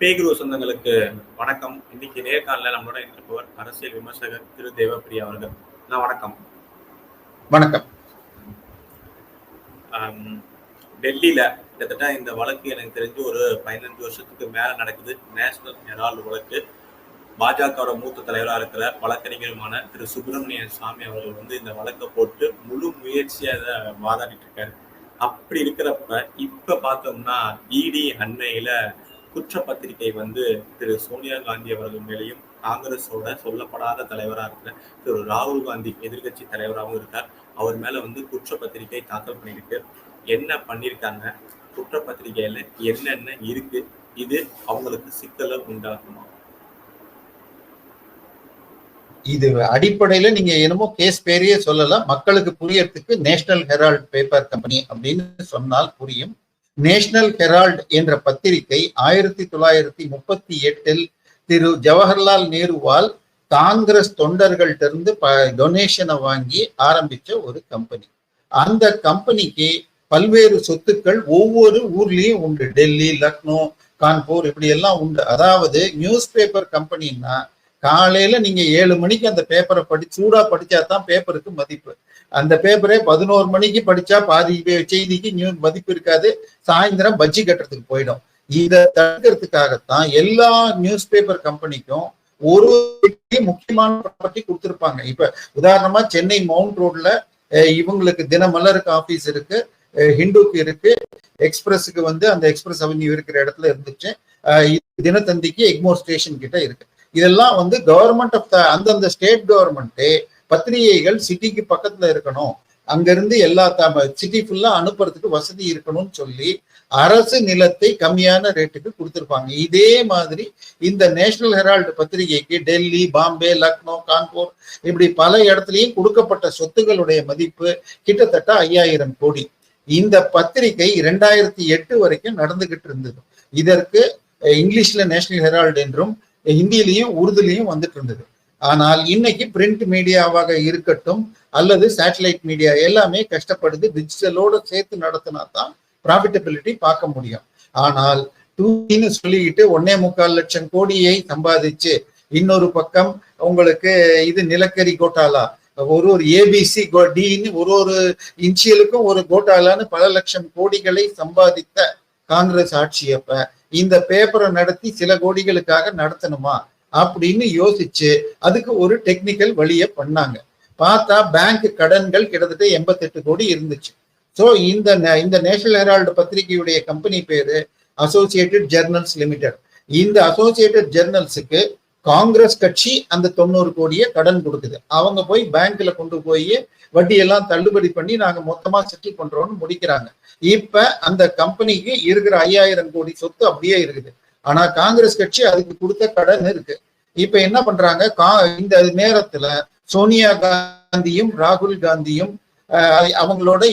பேகுரு சொந்தங்களுக்கு வணக்கம். இன்னைக்கு நேர்காணல நம்மளோட இருப்பவர் அரசியல் விமர்சகர் திரு தேவப்பிரியா அவர்கள். நான் வணக்கம். வணக்கம். டெல்லியில கிட்டத்தட்ட இந்த வழக்கு எனக்கு தெரிஞ்சு ஒரு பதினஞ்சு வருஷத்துக்கு மேல நடக்குது. நேஷனல் ஹெரால்டு வழக்கு. பாஜகவோட மூத்த தலைவராக இருக்கிற வழக்கறிஞருமான திரு சுப்பிரமணியன் சாமி அவர்கள் வந்து இந்த வழக்கை போட்டு முழு முயற்சியா இதை வாதாடிட்டு இருக்காரு. அப்படி இருக்கிறப்ப இப்ப பார்த்தோம்னா இடி அண்மையில குற்றப்பத்திரிகை வந்து திரு சோனியா காந்தி அவர்கள் மேலேயும் காங்கிரஸோட சொல்லப்படாத தலைவரா இருக்கிற திரு ராகுல் காந்தி எதிர்க்கட்சி தலைவராகவும் இருக்கார். அவர் மேல வந்து குற்றப்பத்திரிகை தாக்கல் பண்ணியிருக்கு. என்ன பண்ணியிருக்காங்க? குற்றப்பத்திரிகையில என்னென்ன இருக்கு? இது அவங்களுக்கு சிக்கலை உண்டாக்குமா? இது அடிப்படையில நீங்க என்னமோ கேஸ் பேரையே சொல்லலாம் மக்களுக்கு புரியறதுக்கு நேஷனல் ஹெரால்ட் பேப்பர் கம்பெனி அப்படின்னு சொன்னால் புரியும். நேஷனல் ஹெரால்ட் என்ற பத்திரிகை ஆயிரத்தி தொள்ளாயிரத்தி முப்பத்தி எட்டில் திரு ஜவஹர்லால் நேருவால் காங்கிரஸ் தொண்டர்கள்டிருந்து டொனேஷனை வாங்கி ஆரம்பிச்ச ஒரு கம்பெனி அந்த கம்பெனிக்கு பல்வேறு சொத்துக்கள் ஒவ்வொரு ஊர்லயும் உண்டு. டெல்லி லக்னோ கான்பூர் இப்படி எல்லாம் உண்டு. அதாவது நியூஸ் பேப்பர் கம்பெனின்னா காலையில நீங்க ஏழு மணிக்கு அந்த பேப்பரை படி சூடா படிச்சா தான் பேப்பருக்கு மதிப்பு. அந்த பேப்பரே பதினோரு மணிக்கு படிச்சா பாதி பே- செய்திக்கு நியூ மதிப்பு இருக்காது. சாயந்தரம் பஜ்ஜி கட்டுறதுக்கு போயிடும். இதை தடுக்கிறதுக்காகத்தான் எல்லா நியூஸ் பேப்பர் கம்பெனிக்கும் ஒரு முக்கியமான ப்ராப்பர்ட்டி கொடுத்துருப்பாங்க. இப்ப உதாரணமா சென்னை மவுண்ட் ரோட்ல இவங்களுக்கு தினமலருக்கு ஆபீஸ் இருக்கு. ஹிந்துக்கு இருக்கு. எக்ஸ்பிரஸுக்கு வந்து அந்த எக்ஸ்பிரஸ் அவென்யூ இருக்கிற இடத்துல இருந்துச்சு. தினத்தந்திக்கு எக்மோர் ஸ்டேஷன் கிட்ட இருக்கு. இதெல்லாம் வந்து கவர்மெண்ட் ஆஃப் த அந்தந்த ஸ்டேட் கவர்மெண்ட்டு பத்திரிகைகள் சிட்டிக்கு பக்கத்துல இருக்கணும். அங்கிருந்து எல்லா சிட்டி ஃபுல்லா அனுப்புறதுக்கு வசதி இருக்கணும்னு சொல்லி அரசு நிலத்தை கம்மியான ரேட்டுக்கு கொடுத்துருப்பாங்க. இதே மாதிரி இந்த நேஷனல் ஹெரால்டு பத்திரிகைக்கு டெல்லி பாம்பே லக்னோ கான்பூர் இப்படி பல இடத்துலையும் கொடுக்கப்பட்ட சொத்துகளுடைய மதிப்பு கிட்டத்தட்ட ஐயாயிரம் கோடி. இந்த பத்திரிகை இரண்டாயிரத்தி எட்டு வரைக்கும் நடந்துகிட்டு இருந்தது. இதற்கு இங்கிலீஷ்ல நேஷனல் ஹெரால்டு என்றும் ஹிந்திலையும் உருதுலையும் வந்துட்டு இருந்தது. ஆனால் இன்னைக்கு பிரிண்ட் மீடியாவாக இருக்கட்டும் அல்லது சேட்டலைட் மீடியா எல்லாமே கஷ்டப்படுது டிஜிட்டலோட சேர்த்து நடத்தினா தான் ப்ராஃபிட்டபிலிட்டி பார்க்க முடியும். ஆனால் டூன்னு சொல்லிக்கிட்டு ஒன்னே முக்கால் லட்சம் கோடியை சம்பாதிச்சு இன்னொரு பக்கம் உங்களுக்கு இது நிலக்கரி கோட்டாலா ஒரு ஒரு ஏபிசி டின்னு ஒரு ஒரு இன்சியலுக்கும் ஒரு கோட்டாலான்னு பல லட்சம் கோடிகளை சம்பாதித்த காங்கிரஸ் ஆட்சி அப்ப இந்த பேப்பரை நடத்தி சில கோடிகளுக்காக நடத்தணுமா அப்படின்னு யோசிச்சு அதுக்கு ஒரு டெக்னிக்கல் வழிய பண்ணாங்க. பார்த்தா பேங்க் கடன்கள் கிட்டத்தட்ட எண்பத்தெட்டு கோடி இருந்துச்சு. ஸோ இந்த நே- இந்த நேஷனல் ஹெரால்டு பத்திரிகையுடைய கம்பெனி பேரு அசோசியேட்டட் ஜெர்னல்ஸ் லிமிடெட் இந்த அசோசியேட்டட் ஜெர்னல்ஸுக்கு காங்கிரஸ் கட்சி அந்த தொண்ணூறு கோடியை கடன் கொடுக்குது. அவங்க போய் பேங்க்ல கொண்டு போய் வட்டியெல்லாம் தள்ளுபடி பண்ணி நாங்க மொத்தமா செட்டில் பண்றோம்னு முடிக்கிறாங்க. இப்ப அந்த கம்பெனிக்கு இருக்கிற ஐயாயிரம் கோடி சொத்து அப்படியே இருக்குது. ஆனா காங்கிரஸ் கட்சி அதுக்கு கொடுத்த கடன் இருக்கு. இப்ப என்ன பண்றாங்க? கா- இந்த நேரத்துல சோனியா காந்தியும் ராகுல் காந்தியும் அவங்களோட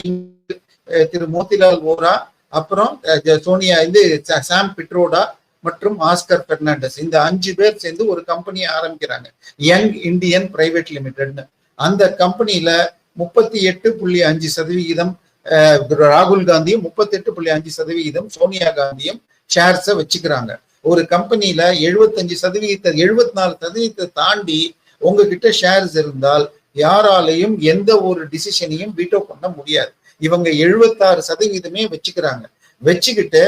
திரு மோதிலால் ஓரா அப்புறம் சோனியா இது சாம் பிட்ரோடா மற்றும் ஆஸ்கர் பெர்னாண்டஸ். இந்த அஞ்சு பேர் சேர்ந்து ஒரு கம்பெனியை ஆரம்பிக்கிறாங்க. யங் இந்தியன் பிரைவேட் லிமிடெட்னு. அந்த கம்பெனில முப்பத்தி எட்டு புள்ளி அஞ்சு சதவிகிதம் ராகுல் காந்தியும் முப்பத்தெட்டு புள்ளி அஞ்சு சதவிகிதம் சோனியா காந்தியும் ஷேர்ஸை வச்சுக்கிறாங்க. ஒரு கம்பெனில எழுபத்தஞ்சு சதவீதத்தை எழுபத்தி நாலு சதவீதத்தை தாண்டி உங்ககிட்ட ஷேர்ஸ் இருந்தால் யாராலையும் எந்த ஒரு டிசிஷனையும் வீட்டோ பண்ண முடியாது. இவங்க எழுபத்தாறு சதவீதமே வச்சுக்கிறாங்க. வச்சுக்கிட்டு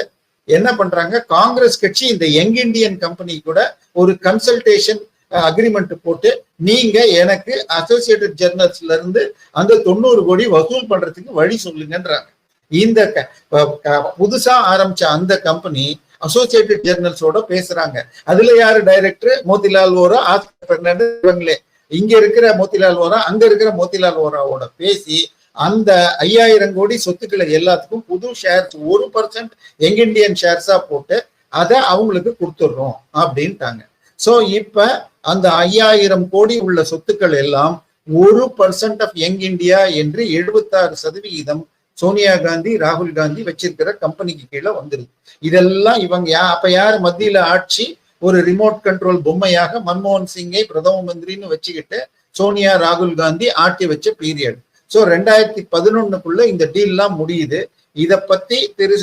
என்ன பண்றாங்க? காங்கிரஸ் கட்சி இந்த யங் இந்தியன் கம்பெனி கூட ஒரு கன்சல்டேஷன் அக்ரிமெண்ட் போட்டு நீங்க எனக்கு அசோசியேட்டட் ஜெர்னல்ஸ்ல இருந்து அந்த தொண்ணூறு கோடி வசூல் பண்றதுக்கு வழி சொல்லுங்கன்றாங்க. இந்த க- புதுசா ஆரம்பிச்ச அந்த கம்பெனி அசோசியேட்டட் ஜெர்னல்ஸோட பேசுறாங்க. அதுல யாரு டைரக்டர் மோதிலால் ஓரா ஆஸ்கர் பெர்னாண்டஸ் இவங்களே. இங்க இருக்கிற மோதிலால் ஓரா அங்க இருக்கிற மோதிலால் ஓராவோட பேசி அந்த ஐயாயிரம் கோடி சொத்துக்களை எல்லாத்துக்கும் புது ஷேர்ஸ் ஒரு பர்சன்ட் எங்கிண்டியன் இந்தியன் ஷேர்ஸா போட்டு அதை அவங்களுக்கு கொடுத்துடுறோம் அப்படின்ட்டாங்க. சோ இப்ப அந்த ஐயாயிரம் கோடி உள்ள சொத்துக்கள் எல்லாம் ஒரு பர்சன்ட் ஆஃப் யங் இந்தியா என்று எழுபத்தாறு சதவிகிதம் சோனியா காந்தி ராகுல் காந்தி வச்சிருக்கிற கம்பெனிக்கு கீழே வந்துருது. இதெல்லாம் இவங்க யா அப்ப யார் மத்தியில ஆட்சி? ஒரு ரிமோட் கண்ட்ரோல் பொம்மையாக மன்மோகன் சிங்கை பிரதம மந்திரின்னு வச்சுக்கிட்டு சோனியா ராகுல் காந்தி ஆட்டி வச்ச பீரியட் சோ ரெண்டாயிரத்தி பதினொன்னுக்குள்ள இந்த டீல்லாம் முடியுது. இத பத்தி திரு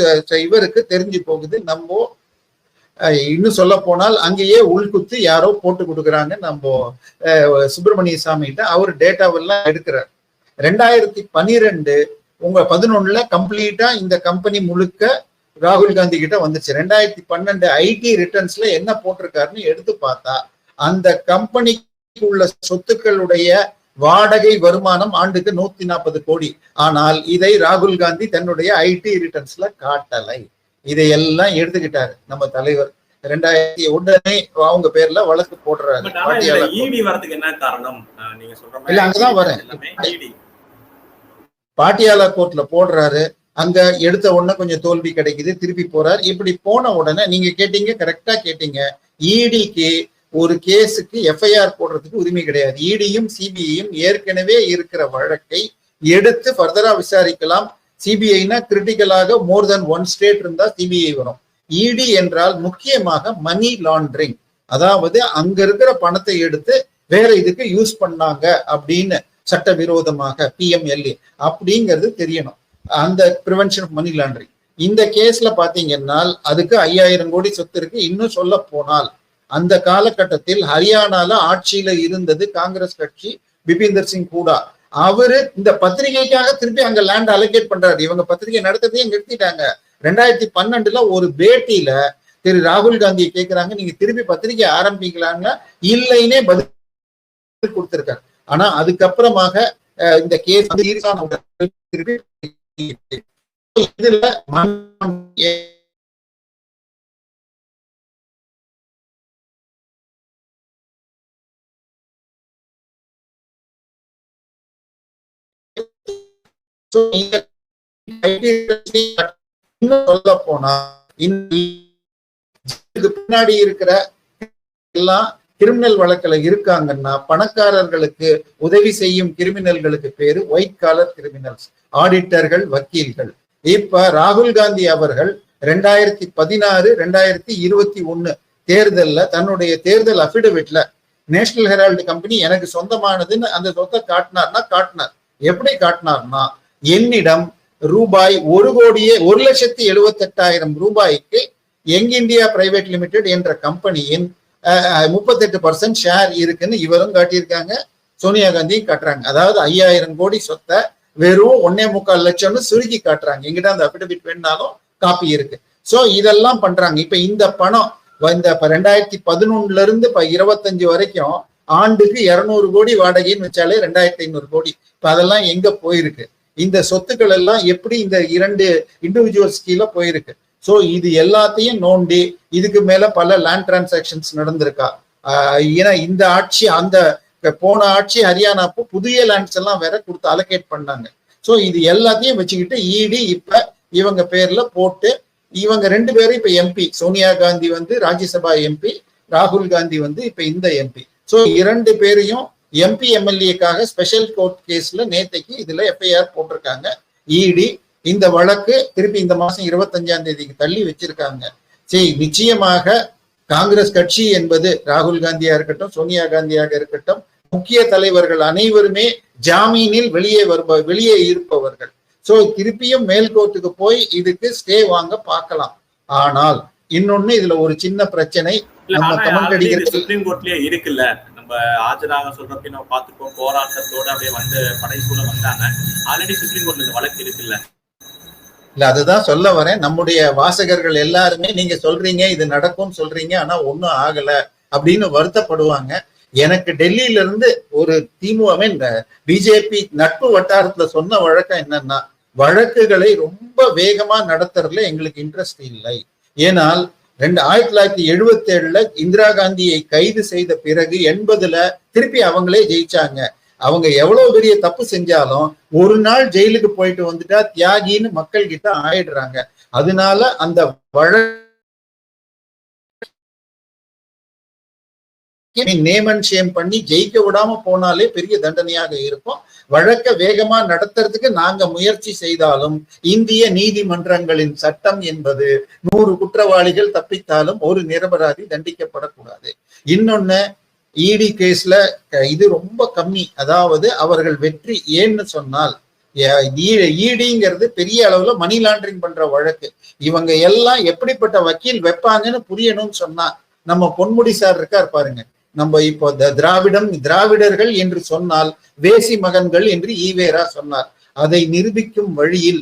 இவருக்கு தெரிஞ்சு போகுது. நம்ம இன்னும் சொல்ல போனால் அங்கேயே உள்குத்து யாரோ போட்டு கொடுக்குறாங்க. நம்ம சுப்பிரமணிய சாமி கிட்ட அவர் டேட்டாவெல்லாம் எடுக்கிறார். ரெண்டாயிரத்தி பனிரெண்டு உங்க பதினொன்னுல கம்ப்ளீட்டா இந்த கம்பெனி முழுக்க ராகுல் காந்தி கிட்ட வந்துச்சு ரெண்டாயிரத்தி பன்னெண்டு ஐடி ரிட்டர்ன்ஸ்ல என்ன போட்டிருக்காருன்னு எடுத்து பார்த்தா அந்த கம்பெனிக்கு உள்ள சொத்துக்களுடைய வாடகை வருமானம் ஆண்டுக்கு நூத்தி நாற்பது கோடி. ஆனால் இதை ராகுல் காந்தி தன்னுடைய ஐடி ரிட்டர்ன்ஸ்ல காட்டலை. இதையெல்லாம் எடுத்துக்கிட்டாரு நம்ம தலைவர். ரெண்டாயிரத்தி உடனே அவங்க பேர்ல வழக்கு போடுறாரு இல்ல, அங்கதான் வரேன். எல்லாமே ED. பாட்டியாலா கோர்ட்ல போடுறாரு. அங்க எடுத்த உடனே கொஞ்சம் தோல்வி கிடைக்குது திருப்பி போறாரு. இப்படி போன உடனே நீங்க கேட்டீங்க கரெக்டா கேட்டீங்க. இடிக்கு ஒரு கேஸுக்கு எஃப்ஐஆர் போடுறதுக்கு உரிமை கிடையாது. இடியும் சிபிஐயும் ஏற்கனவே இருக்கிற வழக்கை எடுத்து ஃபர்தரா விசாரிக்கலாம். சிபிஐனா கிரிட்டிக்கலாக மோர் தென் ஒன் ஸ்டேட் இருந்தா சிபிஐ வரும். இடி என்றால் முக்கியமாக மணி லாண்டரிங் அதாவது அங்க இருக்கிற பணத்தை எடுத்து வேற இதுக்கு யூஸ் பண்ணாங்க அப்படின்னு சட்டவிரோதமாக பிஎம்எல்ஏ அப்படிங்கிறது தெரியணும். அந்த பிரிவென்ஷன் ஆஃப் மணி லாண்டரிங் இந்த கேஸ்ல பாத்தீங்கன்னா அதுக்கு ஐயாயிரம் கோடி சொத்து இருக்கு. இன்னும் சொல்ல போனால் அந்த காலகட்டத்தில் ஹரியானால ஆட்சியில இருந்தது காங்கிரஸ் கட்சி. பிபிந்தர் சிங் கூடா அவரு இந்த பத்திரிகைக்காக திருப்பி அங்க லேண்ட் அலோகேட் பண்றாரு. இவங்க பத்திரிகை நடத்துறதையும் நிறுத்திட்டாங்க. ரெண்டாயிரத்தி பன்னெண்டுல ஒரு பேட்டியில திரு ராகுல் காந்தியை கேக்குறாங்க. நீங்க திருப்பி பத்திரிகை ஆரம்பிக்கலாம்னா இல்லைன்னே பதில் கொடுத்திருக்காரு. ஆனா அதுக்கப்புறமாக இந்த கேஸ் வந்து திருப்பி இதுல சொல்ல போனா பின்னாடி இருக்கிற எல்லாம் கிரிமினல் வழக்குல இருக்காங்கன்னா பணக்காரர்களுக்கு உதவி செய்யும் கிரிமினல்களுக்கு பேரு ஒயிட் காலர் கிரிமினல்ஸ் ஆடிட்டர்கள் வக்கீல்கள். இப்ப ராகுல் காந்தி அவர்கள் ரெண்டாயிரத்தி பதினாறு ரெண்டாயிரத்தி இருபத்தி ஒண்ணு தேர்தல்ல தன்னுடைய தேர்தல் அபிடவிட்ல நேஷனல் ஹெரால்டு கம்பெனி எனக்கு சொந்தமானதுன்னு அந்த சொத்தை காட்டினார்னா காட்டினார். எப்படி காட்டினார்னா என்னிடம் ரூபாய் ஒரு கோடியே ஒரு லட்சத்தி எழுபத்தெட்டாயிரம் ரூபாய்க்கு எங் இந்தியா பிரைவேட் லிமிடெட் என்ற கம்பெனியின் முப்பத்தெட்டு பர்சன்ட் ஷேர் இருக்குன்னு இவரும் காட்டியிருக்காங்க. சோனியா காந்தியும் காட்டுறாங்க. அதாவது ஐயாயிரம் கோடி சொத்தை வெறும் ஒன்னே முக்கால் லட்சம்னு சுருக்கி காட்டுறாங்க. எங்கிட்ட அந்த அபிடபிட் வேணாலும் காப்பி இருக்கு. சோ இதெல்லாம் பண்றாங்க. இப்ப இந்த பணம் இந்த ரெண்டாயிரத்தி பதினொன்னுல இருந்து இப்ப இருபத்தஞ்சு வரைக்கும் ஆண்டுக்கு இருநூறு கோடி வாடகைன்னு வச்சாலே ரெண்டாயிரத்தி ஐநூறு கோடி. இப்ப அதெல்லாம் எங்க போயிருக்கு? இந்த சொத்துக்கள் எல்லாம் எப்படி இந்த இரண்டு இண்டிவிஜுவல்ஸ் கீழே போயிருக்கு? ஸோ இது எல்லாத்தையும் நோண்டி இதுக்கு மேல பல லேண்ட் டிரான்சாக்ஷன்ஸ் நடந்திருக்கா? ஏன்னா இந்த ஆட்சி அந்த போன ஆட்சி ஹரியானாப்போ புதிய லேண்ட்ஸ் எல்லாம் வேற கொடுத்து அலோகேட் பண்ணாங்க. ஸோ இது எல்லாத்தையும் வச்சுக்கிட்டு இடி இப்ப இவங்க பேர்ல போட்டு இவங்க ரெண்டு பேரும் இப்ப எம்பி சோனியா காந்தி வந்து ராஜ்யசபா எம்பி ராகுல் காந்தி வந்து இப்ப இந்த எம்பி ஸோ இரண்டு பேரையும் எம்பி எம்எல்ஏக்காக ஸ்பெஷல் கோர்ட் கேஸ்ல நேத்தைக்கு இதுல எஃப்ஐஆர் போட்டிருக்காங்க. இடி இந்த வழக்கு திருப்பி இந்த மாசம் இருபத்தஞ்சாம் தேதிக்கு தள்ளி வச்சிருக்காங்க. சரி நிச்சயமாக காங்கிரஸ் கட்சி என்பது ராகுல் காந்தியா இருக்கட்டும் சோனியா காந்தியாக இருக்கட்டும் முக்கிய தலைவர்கள் அனைவருமே ஜாமீனில் வெளியே வருப வெளியே இருப்பவர்கள். சோ திருப்பியும் மேல்கோர்ட்டுக்கு போய் இதுக்கு ஸ்டே வாங்க பார்க்கலாம். ஆனால் இன்னொன்னு இதுல ஒரு சின்ன பிரச்சனை. நம்ம இது அடிக்கிறது- சுப்ரீம் கோர்ட்லயே இருக்குல்ல. நம்ம ஆஜராக சொல்றப்ப நம்ம பார்த்துப்போம். போராட்டத்தோட அப்படியே வந்து படைசூழ வந்தாங்க. ஆல்ரெடி சுப்ரீம் கோர்ட்ல வழக்கு இருக்குல்ல? இல்ல அதுதான் சொல்ல வரேன். நம்முடைய வாசகர்கள் எல்லாருமே நீங்க சொல்றீங்க இது நடக்கும்னு சொல்றீங்க ஆனா ஒண்ணும் ஆகல அப்படின்னு வருத்தப்படுவாங்க. எனக்கு டெல்லியில இருந்து ஒரு திமுக இந்த பிஜேபி நட்பு வட்டாரத்துல சொன்ன வழக்கம் என்னன்னா வழக்குகளை ரொம்ப வேகமா நடத்துறதுல எங்களுக்கு இன்ட்ரெஸ்ட் இல்லை. ஏனால் ரெண்டு ஆயிரத்தி தொள்ளாயிரத்தி எழுபத்தி ஏழுல இந்திரா காந்தியை கைது செய்த பிறகு எண்பதுல திருப்பி அவங்களே ஜெயிச்சாங்க. அவங்க எவ்வளவு பெரிய தப்பு செஞ்சாலும் ஒரு நாள் ஜெயிலுக்கு போயிட்டு வந்துட்டா தியாகின்னு மக்கள் கிட்ட ஆயிடுறாங்க. அதனால அந்த வழ நேம் அண்ட் ஷேம் பண்ணி ஜெயிக்க விடாம போனாலே பெரிய தண்டனையாக இருக்கும். வழக்க வேகமா நடத்துறதுக்கு நாங்க முயற்சி செய்தாலும் இந்திய நீதிமன்றங்களின் சட்டம் என்பது நூறு குற்றவாளிகள் தப்பித்தாலும் ஒரு நிரபராதி தண்டிக்கப்படக்கூடாது. இன்னொன்னு இடி கேஸ்ல இது ரொம்ப கம்மி. அதாவது அவர்கள் வெற்றி ஏன்னு சொன்னால் ஈடிங்கிறது e, பெரிய அளவுல மணி லாண்டரிங் பண்ற வழக்கு. இவங்க எல்லாம் எப்படிப்பட்ட வக்கீல் வைப்பாங்கன்னு புரியணும்னு சொன்னா நம்ம பொன்முடி சார் இருக்கார் பாருங்க. நம்ம இப்போ த- திராவிடம் திராவிடர்கள் என்று சொன்னால் வேசி மகன்கள் என்று ஈவேரா சொன்னார். அதை நிரூபிக்கும் வழியில்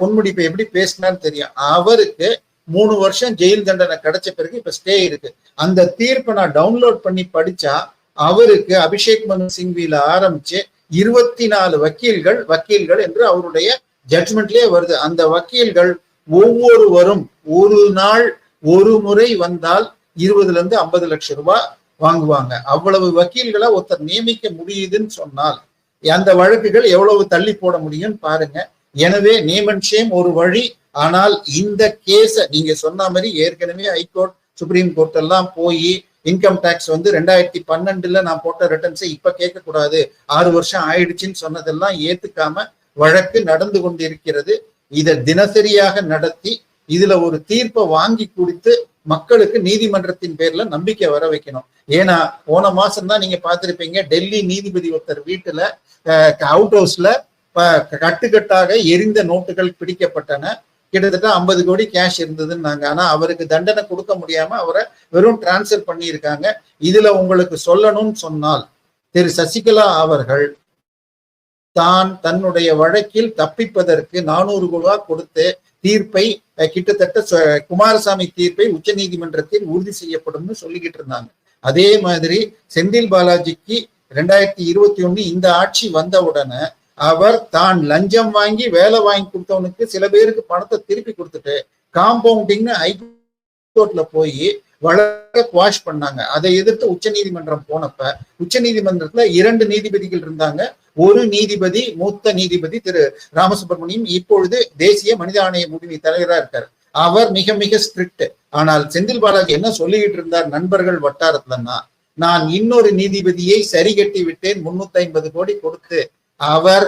பொன்முடிப்பை எப்படி பேசினான்னு தெரியும். அவருக்கு மூணு வருஷம் ஜெயில் தண்டனை கிடைச்ச பிறகு இப்ப ஸ்டே இருக்கு. அந்த தீர்ப்பை நான் டவுன்லோட் பண்ணி படிச்சா அவருக்கு அபிஷேக் மனு சிங்வியில ஆரம்பிச்சு இருபத்தி நாலு வக்கீல்கள் வக்கீல்கள் என்று அவருடைய ஜட்மெண்ட்லயே வருது. அந்த வக்கீல்கள் ஒவ்வொருவரும் ஒரு நாள் ஒரு முறை வந்தால் இருபதுல இருந்து ஐம்பது லட்சம் ரூபாய் வாங்குவாங்க. அவ்வளவு வக்கீல்களை ஒருத்தர் நியமிக்க முடியுதுன்னு சொன்னால் அந்த வழக்குகள் எவ்வளவு தள்ளி போட முடியும்னு பாருங்க. எனவே நியமன்ஷேம் ஒரு வழி. ஆனால் இந்த கேஸ நீங்க சொன்ன மாதிரி ஏற்கனவே ஹைகோர்ட் சுப்ரீம் கோர்ட் எல்லாம் போய் இன்கம் டேக்ஸ் வந்து ரெண்டாயிரத்தி பன்னெண்டுல நான் போட்ட ரிட்டர்ன்ஸை இப்ப கேட்க கூடாது ஆறு வருஷம் ஆயிடுச்சுன்னு சொன்னதெல்லாம் ஏத்துக்காம வழக்கு நடந்து கொண்டிருக்கிறது. இதை தினசரியாக நடத்தி இதுல ஒரு தீர்ப்பை வாங்கி கொடுத்து மக்களுக்கு நீதிமன்றத்தின் பேர்ல நம்பிக்கை வர வைக்கணும். ஏன்னா போன மாசம் தான் நீங்க பார்த்திருப்பீங்க டெல்லி நீதிபதி ஒருத்தர் வீட்டுல அவுட் ஹவுஸ்ல கட்டுக்கட்டாக எரிந்த நோட்டுகள் பிடிக்கப்பட்டன. கிட்டத்தட்ட ஐம்பது கோடி கேஷ் இருந்ததுன்னாங்க. ஆனா அவருக்கு தண்டனை கொடுக்க முடியாம அவரை வெறும் டிரான்ஸ்ஃபர் பண்ணியிருக்காங்க. இதுல உங்களுக்கு சொல்லணும்னு சொன்னால் திரு. சசிகலா அவர்கள் தான் தன்னுடைய வழக்கில் தப்பிப்பதற்கு நானூறு ரூபாய் கொடுத்து தீர்ப்பை கிட்டத்தட்ட குமாரசாமி தீர்ப்பை உச்ச நீதிமன்றத்தில் உறுதி செய்யப்படும்னு சொல்லிக்கிட்டு இருந்தாங்க. அதே மாதிரி செந்தில் பாலாஜிக்கு ரெண்டாயிரத்தி இருபத்தி ஒண்ணு இந்த ஆட்சி வந்த உடனே அவர் தான் லஞ்சம் வாங்கி வேலை வாங்கி கொடுத்தவனுக்கு சில பேருக்கு பணத்தை திருப்பி கொடுத்துட்டு காம்பவுண்டிங்னு ஹைகோர்ட்ல போய் வழக்க குவாஷ் பண்ணாங்க. அதை எதிர்த்து உச்ச நீதிமன்றம் போனப்ப உச்சநீதிமன்றத்துல இரண்டு நீதிபதிகள் இருந்தாங்க. ஒரு நீதிபதி மூத்த நீதிபதி திரு ராமசுப்ரமணியம் இப்பொழுது தேசிய மனித ஆணைய முடிவு தலைவரா இருக்காரு. அவர் மிக மிக ஸ்ட்ரிக்ட் ஆனால் செந்தில் பாலாஜி என்ன சொல்லிக்கிட்டு இருந்தார் நண்பர்கள் வட்டாரத்துலன்னா நான் இன்னொரு நீதிபதியை சரி கட்டி விட்டேன் முன்னூத்தி ஐம்பது கோடி கொடுத்து அவர்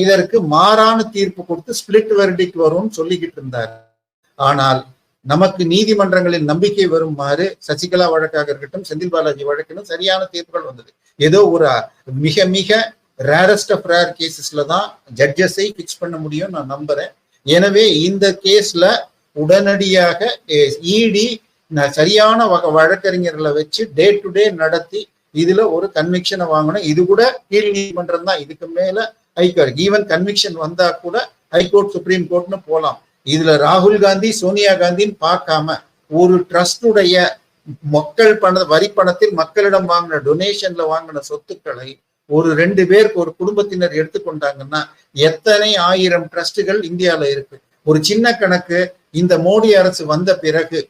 இதற்கு மாறான தீர்ப்பு கொடுத்து ஸ்பிளிட் வெர்டிக் வரும்னு சொல்லிக்கிட்டு இருந்தார். ஆனால் நமக்கு நீதிமன்றங்களில் நம்பிக்கை வருமாறு சசிகலா வழக்காக இருக்கட்டும் செந்தில் பாலாஜி வழக்கிலும் சரியான தீர்ப்புகள் வந்தது. ஏதோ ஒரு மிக மிக ரேரஸ்ட் ஆஃப் ரேர் கேசஸ்ல தான் ஜட்ஜஸை ஃபிக்ஸ் பண்ண முடியும் நான் நம்புறேன். எனவே இந்த கேஸ்ல உடனடியாக இடி சரியான வகை வழக்கறிஞர்களை வச்சு டே டு டே நடத்தி இதுல ஒரு கன்விக்ஷனை வாங்கணும். இது கூட கீழ் நீதிமன்றம் தான். இதுக்கு மேல ஹைகோர்ட் ஈவன் கன்விக்ஷன் வந்தா கூட ஹைகோர்ட் சுப்ரீம் கோர்ட்னு போலாம். இதுல ராகுல் காந்தி சோனியா காந்தின்னு பார்க்காம ஒரு ட்ரஸ்டுடைய மக்கள் பண வரி பணத்தில் மக்களிடம் வாங்கின டொனேஷன்ல வாங்கின சொத்துக்களை ஒரு ரெண்டு பேருக்கு ஒரு குடும்பத்தினர் எடுத்துக்கொண்டாங்கன்னா எத்தனை ஆயிரம் ட்ரஸ்டுகள் இந்தியாவில் இருக்கு? ஒரு சின்ன கணக்கு இந்த மோடி அரசு வந்த பிறகு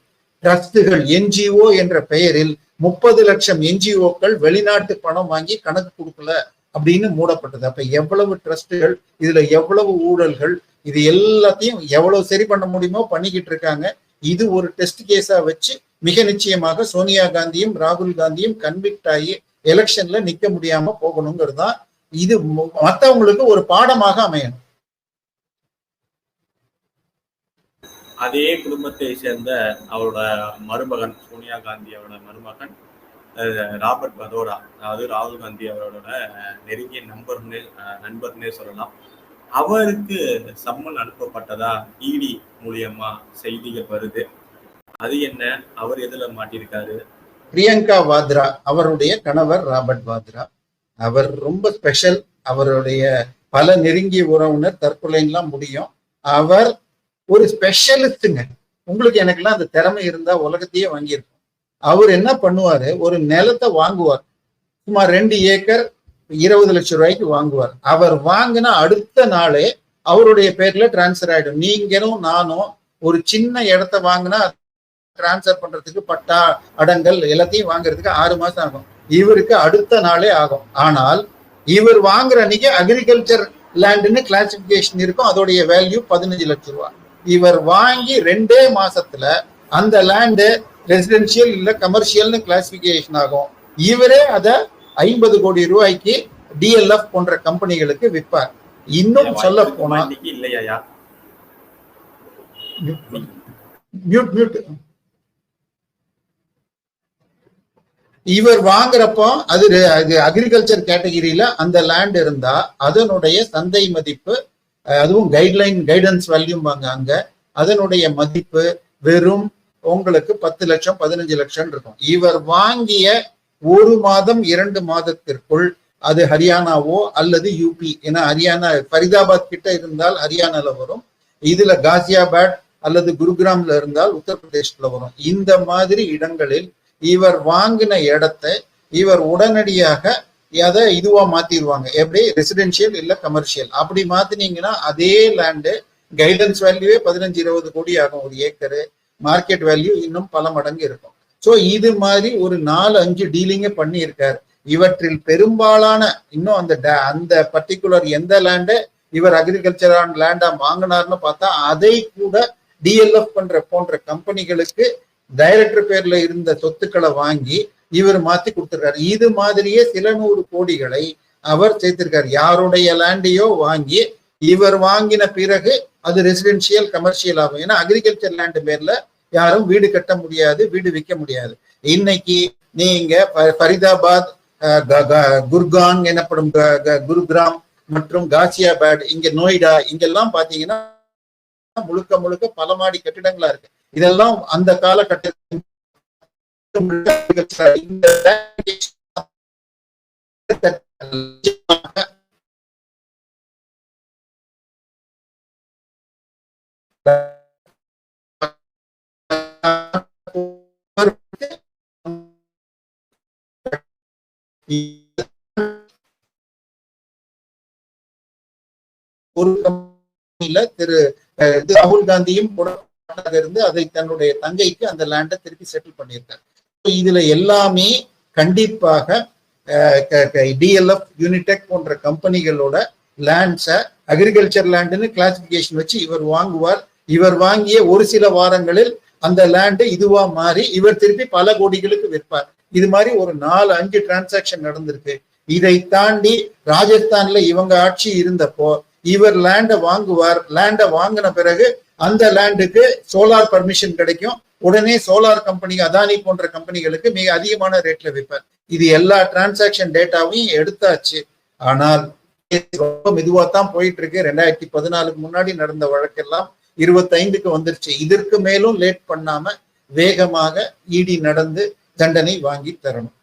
ட்ரஸ்டுகள் என்ஜிஓ என்ற பெயரில் முப்பது லட்சம் என்ஜிஓக்கள் வெளிநாட்டு பணம் வாங்கி கணக்கு கொடுக்கல அப்படின்னு மூடப்பட்டது. அப்ப எவ்வளவு ட்ரஸ்டுகள் இதுல எவ்வளவு ஊழல்கள் இது எல்லாத்தையும் எவ்வளவு சரி பண்ண முடியுமோ பண்ணிக்கிட்டு இருக்காங்க. இது ஒரு டெஸ்ட் கேஸா வச்சு மிக நிச்சயமாக சோனியா காந்தியும் ராகுல் காந்தியும் கன்விக்ட் ஆகி எலெக்ஷன்ல நிக்க முடியாம போகணுங்கிறது தான் இது மத்தவங்களுக்கு ஒரு பாடமாக அமையணும். அதே குடும்பத்தை சேர்ந்த அவரோட மருமகன் சோனியா காந்தி அவரோட மருமகன் அஹ், ராபர்ட் பதோரா அதாவது ராகுல் காந்தி அவரோட நெருங்கிய நண்பர்னு அஹ், நண்பர்னே சொல்லலாம். அவருக்கு சம்மன் அனுப்பப்பட்டதா இடி மூலியமா செய்திகள் வருது. அது என்ன? அவர் எதுல மாட்டியிருக்காரு? பிரியங்கா வாத்ரா அவருடைய கணவர் ராபர்ட் வாத்ரா. அவர் ரொம்ப ஸ்பெஷல் அவருடைய பல நெருங்கிய உறவினர் தற்கொலைலாம் முடியும். அவர் ஒரு ஸ்பெஷலிஸ்டுங்க உங்களுக்கு எனக்கெல்லாம் அந்த திறமை இருந்தா உலகத்தையே வாங்கியிருக்கும். அவர் என்ன பண்ணுவாரு? ஒரு நிலத்தை வாங்குவார். சுமார் ரெண்டு ஏக்கர் இருபது லட்சம் ரூபாய்க்கு வாங்குவார். அவர் வாங்கினா அடுத்த நாளே அவருடைய பேர்ல டிரான்ஸ்ஃபர் ஆயிடும். நீங்களும் நானும் ஒரு சின்ன இடத்த வாங்கினா டிரான்ஸ்ஃபர் பண்றதுக்கு பட்டா அடங்கல் எல்லாத்தையும் வாங்குறதுக்கு ஆறு மாசம் ஆகும். இவருக்கு அடுத்த நாளே ஆகும். ஆனால் இவர் வாங்குற அன்னைக்கு அக்ரிகல்ச்சர் லேண்டுன்னு கிளாசிபிகேஷன் இருக்கும். அதோடைய வேல்யூ பதினஞ்சு லட்சம் ரூபாய் இவர் வாங்கி ரெண்டே மாசத்துல அந்த லேண்டு ரெசிடென்ஷியல் இல்ல கமர்ஷியல்னு கிளாசிபிகேஷன் ஆகும். இவரே அதை ஐம்பது கோடி ரூபாய்க்கு டிஎல்எஃப் போன்ற கம்பெனிகளுக்கு விற்பார். இன்னும் சொல்ல போனா இல்லையா மியூட் மியூட் இவர் வாங்குறப்போ அது அது அக்ரிகல்ச்சர் கேட்டகிரியில அந்த லேண்ட் இருந்தா அதனுடைய சந்தை மதிப்பு அதுவும் கைட்லைன் கைடன்ஸ் வேல்யூம்பாங்க அங்க அதனுடைய மதிப்பு வெறும் உங்களுக்கு பத்து லட்சம் பதினஞ்சு லட்சம் இருக்கும். இவர் வாங்கிய ஒரு மாதம் இரண்டு மாதத்திற்குள் அது ஹரியானாவோ அல்லது யூபி ஏன்னா ஹரியானா ஃபரிதாபாத் கிட்ட இருந்தால் ஹரியானால வரும். இதுல காசியாபாத் அல்லது குருகிராம்ல இருந்தால் உத்தரப்பிரதேசத்துல வரும். இந்த மாதிரி இடங்களில் இவர் வாங்கின இடத்தை இவர் உடனடியாக அதை இதுவா மாத்திடுவாங்க. எப்படி? ரெசிடென்ஷியல் இல்ல கமர்ஷியல் அப்படி மாத்தினீங்கன்னா அதே லேண்டு கைடன்ஸ் வேல்யூவே பதினஞ்சு இருபது கோடி ஆகும் ஒரு ஏக்கரு. மார்க்கெட் வேல்யூ இன்னும் பல மடங்கு இருக்கும். ஸோ இது மாதிரி ஒரு நாலு அஞ்சு டீலிங்கே பண்ணியிருக்காரு. இவற்றில் பெரும்பாலான இன்னும் அந்த da- அந்த பர்டிகுலர் எந்த லேண்டு இவர் அக்ரிகல்ச்சர் லேண்டா வாங்கினார்னு பார்த்தா அதை கூட டிஎல்எஃப் பண்ற போன்ற கம்பெனிகளுக்கு டைரக்டர் பேர்ல இருந்த சொத்துக்களை வாங்கி இவர் மாத்தி கொடுத்துருக்காரு. இது மாதிரியே சில நூறு கோடிகளை அவர் சேர்த்திருக்காரு. யாருடைய லேண்டையோ வாங்கி இவர் வாங்கின பிறகு அது ரெசிடென்சியல் கமர்ஷியல் ஆகும். ஏன்னா அக்ரிகல்ச்சர் லேண்ட் பேர்ல யாரும் வீடு கட்ட முடியாது வீடு விற்க முடியாது. இன்னைக்கு நீங்க ஃபரிதாபாத் அஹ், க- க- குர்கான் எனப்படும் க- க- குருகிராம் மற்றும் காசியாபாத் இங்க நொய்டா இங்கெல்லாம் பாத்தீங்கன்னா முழுக்க முழுக்க பல மாடி கட்டிடங்களா இருக்கு. இதெல்லாம் அந்த காலகட்டத்தில் ஒரு திரு இது ராகுல் காந்தியும் கூட இருந்து அதை தன்னுடைய தங்கைக்கு அந்த லேண்டை திருப்பி செட்டில் பண்ணியிருக்காரு. இதுல எல்லாமே கண்டிப்பாக டிஎல்எஃப் யூனிடெக் போன்ற கம்பெனிகளோட லேண்ட்ஸை அக்ரிகல்ச்சர் லேண்டுன்னு கிளாசிபிகேஷன் வச்சு இவர் வாங்குவார். இவர் வாங்கிய ஒரு சில வாரங்களில் அந்த லேண்டு இதுவா மாறி இவர் திருப்பி பல கோடிகளுக்கு விற்பார். இது மாதிரி ஒரு நாலு அஞ்சு டிரான்சாக்ஷன் நடந்திருக்கு. இதை தாண்டி ராஜஸ்தான்ல இவங்க ஆட்சி இருந்தப்போ இவர் லேண்டை வாங்குவார். லேண்டை வாங்கின பிறகு அந்த லேண்டுக்கு சோலார் பர்மிஷன் கிடைக்கும். உடனே சோலார் கம்பெனி அதானி போன்ற கம்பெனிகளுக்கு மிக அதிகமான ரேட்ல விற்பார் இது எல்லா டிரான்சாக்ஷன் டேட்டாவையும் எடுத்தாச்சு. ஆனால் ரொம்ப மெதுவா தான் போயிட்டு இருக்கு ரெண்டாயிரத்தி பதினாலுக்கு முன்னாடி நடந்த வழக்கெல்லாம் இருபத்தைந்துக்கு வந்துருச்சு. இதற்கு மேலும் லேட் பண்ணாம வேகமாக இடி நடந்து தண்டனை வாங்கி தரணும்.